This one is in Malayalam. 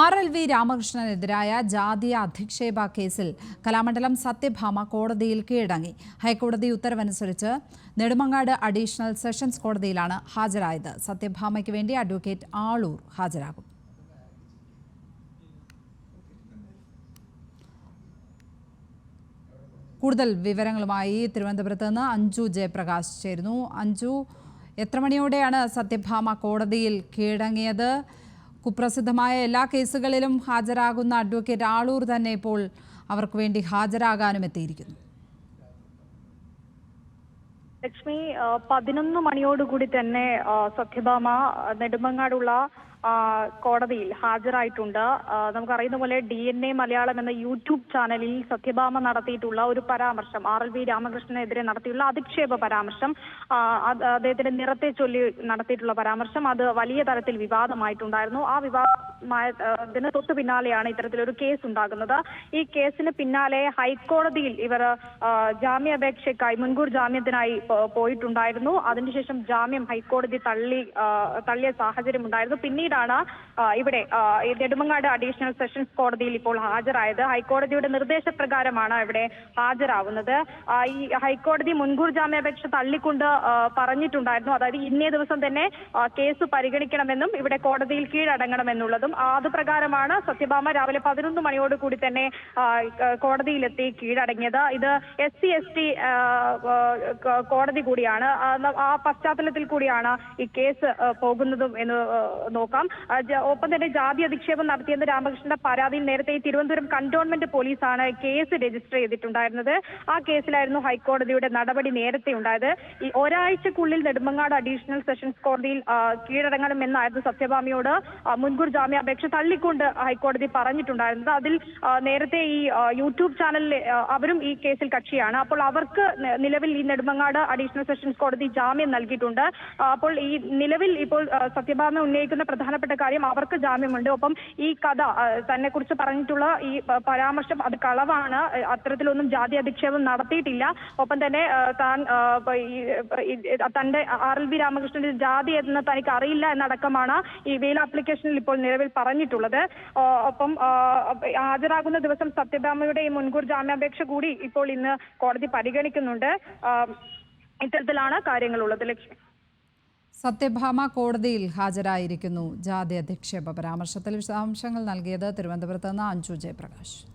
ആർ എൽ വി രാമകൃഷ്ണനെതിരായ ജാതീയ അധിക്ഷേപ കേസിൽ കലാമണ്ഡലം സത്യഭാമ കോടതിയിൽ കീഴടങ്ങി. ഹൈക്കോടതി ഉത്തരവനുസരിച്ച് നെടുമങ്ങാട് അഡീഷണൽ സെഷൻസ് കോടതിയിലാണ് ഹാജരായത്. സത്യഭാമയ്ക്ക് വേണ്ടി അഡ്വക്കേറ്റ് ആളൂർ ഹാജരാകും. കൂടുതൽ വിവരങ്ങളുമായി തിരുവനന്തപുരത്ത് നിന്ന് അഞ്ജു ജയപ്രകാശ് ചേരുന്നു. അഞ്ജു എത്ര മണിയോടെയാണ് സത്യഭാമ കോടതിയിൽ കീഴടങ്ങിയത്? കുപ്രസിദ്ധമായ എല്ലാ കേസുകളിലും ഹാജരാകുന്ന അഡ്വക്കേറ്റ് ആളൂർ തന്നെ ഇപ്പോൾ അവർക്ക് വേണ്ടി ഹാജരാകാനും എത്തിയിരിക്കുന്നു. ലക്ഷ്മി പതിനൊന്ന് മണിയോടുകൂടി തന്നെ സത്യഭാമ നെടുമങ്ങാടുള്ള ആ, കോടതിയിൽ ഹാജരായിട്ടുണ്ട്. നമുക്കറിയുന്ന പോലെ ഡി എൻ എ മലയാളം എന്ന യൂട്യൂബ് ചാനലിൽ സത്യഭാമ നടത്തിയിട്ടുള്ള ഒരു പരാമർശം ആർ എൽ വി രാമകൃഷ്ണനെതിരെ നടത്തിയുള്ള അധിക്ഷേപ പരാമർശം അദ്ദേഹത്തിന്റെ നിറത്തെ ചൊല്ലി നടത്തിയിട്ടുള്ള പരാമർശം അത് വലിയ തരത്തിൽ വിവാദമായിട്ടുണ്ടായിരുന്നു. ആ വിവാദമായതിന് തൊട്ടു പിന്നാലെയാണ് ഇത്തരത്തിലൊരു കേസ് ഉണ്ടാകുന്നത് ഈ കേസിന് പിന്നാലെ ഹൈക്കോടതിയിൽ ഇവർ ജാമ്യാപേക്ഷയ്ക്കായി മുൻകൂർ ജാമ്യത്തിനായി പോയിട്ടുണ്ടായിരുന്നു. അതിനുശേഷം ജാമ്യം ഹൈക്കോടതി തള്ളി തള്ളിയ സാഹചര്യം ഉണ്ടായിരുന്നു പിന്നീടാണ് ഇവിടെ നെടുമങ്ങാട് അഡീഷണൽ സെഷൻസ് കോടതിയിൽ ഇപ്പോൾ ഹാജരായത്. ഹൈക്കോടതിയുടെ നിർദ്ദേശപ്രകാരമാണ് ഇവിടെ ഹാജരാവുന്നത്. ഈ ഹൈക്കോടതി മുൻകൂർ ജാമ്യാപേക്ഷ തള്ളിക്കൊണ്ട് പറഞ്ഞിട്ടുണ്ടായിരുന്നു. അതായത് ഇന്നേ ദിവസം തന്നെ കേസ് പരിഗണിക്കണമെന്നും ഇവിടെ കോടതിയിൽ കീഴടങ്ങണമെന്നുള്ളതും അത് പ്രകാരമാണ് സത്യഭാമ രാവിലെ പതിനൊന്ന് മണിയോട് കൂടി തന്നെ കോടതിയിലെത്തി കീഴടങ്ങിയത്. ഇത് എസ് സി എസ് ടി കോടതി കൂടിയാണ്. ആ, പശ്ചാത്തലത്തിൽ കൂടിയാണ് ഈ കേസ് പോകുന്നതും എന്ന് ആ, ജ- ഒപ്പം തന്നെ ജാതി അധിക്ഷേപം നടത്തിയെന്ന് രാമകൃഷ്ണന്റെ പരാതിയിൽ നേരത്തെ തിരുവനന്തപുരം കന്റോൺമെന്റ് പോലീസാണ് കേസ് രജിസ്റ്റർ ചെയ്തിട്ടുണ്ടായിരുന്നത്. ആ കേസിലായിരുന്നു ഹൈക്കോടതിയുടെ നടപടി നേരത്തെ ഉണ്ടായത്. ഈ ഒരാഴ്ചക്കുള്ളിൽ നെടുമങ്ങാട് അഡീഷണൽ സെഷൻസ് കോടതിയിൽ കീഴടങ്ങണം കീഴടങ്ങണമെന്നായിരുന്നു സത്യഭാമിയോട് മുൻകൂർ ജാമ്യാപേക്ഷ തള്ളിക്കൊണ്ട് ഹൈക്കോടതി പറഞ്ഞിട്ടുണ്ടായിരുന്നത്. അതിൽ നേരത്തെ ഈ യൂട്യൂബ് ചാനലിൽ അവരും ഈ കേസിൽ കക്ഷിയാണ്. അപ്പോൾ അവർക്ക് നിലവിൽ ഈ നെടുമങ്ങാട് അഡീഷണൽ സെഷൻസ് കോടതി ജാമ്യം നൽകിയിട്ടുണ്ട്. അപ്പോൾ ഈ നിലവിൽ ഇപ്പോൾ സത്യഭാമ ഉന്നയിക്കുന്ന പ്രധാനപ്പെട്ട കാര്യം അവർക്ക് ജാമ്യമുണ്ട്. ഒപ്പം ഈ കഥ തന്നെ കുറിച്ച് പറഞ്ഞിട്ടുള്ള ഈ പരാമർശം അത് കളവാണ്. അത്തരത്തിലൊന്നും ജാതി അധിക്ഷേപം നടത്തിയിട്ടില്ല. ഒപ്പം തന്നെ താൻ തന്റെ ആർ എൽ വി രാമകൃഷ്ണന്റെ ജാതി എന്ന് തനിക്ക് അറിയില്ല എന്നടക്കമാണ് ഈ വെയിൽ ആപ്ലിക്കേഷനിൽ ഇപ്പോൾ നിലവിൽ പറഞ്ഞിട്ടുള്ളത്. ഒപ്പം ഹാജരാകുന്ന ദിവസം സത്യഭാമയുടെ ഈ മുൻകൂർ ജാമ്യാപേക്ഷ കൂടി ഇപ്പോൾ ഇന്ന് കോടതി പരിഗണിക്കുന്നുണ്ട്. ഇത്തരത്തിലാണ് കാര്യങ്ങളുള്ളത്. ലക്ഷ്മി. സത്യഭാമ കോടതിയിൽ ഹാജരായിരിക്കുന്നു. ജാതി അധിക്ഷേപ പരാമർശത്തിൽ വിശദാംശങ്ങൾ നൽകിയത് തിരുവനന്തപുരത്ത് നിന്ന് അഞ്ജു ജയപ്രകാശ്.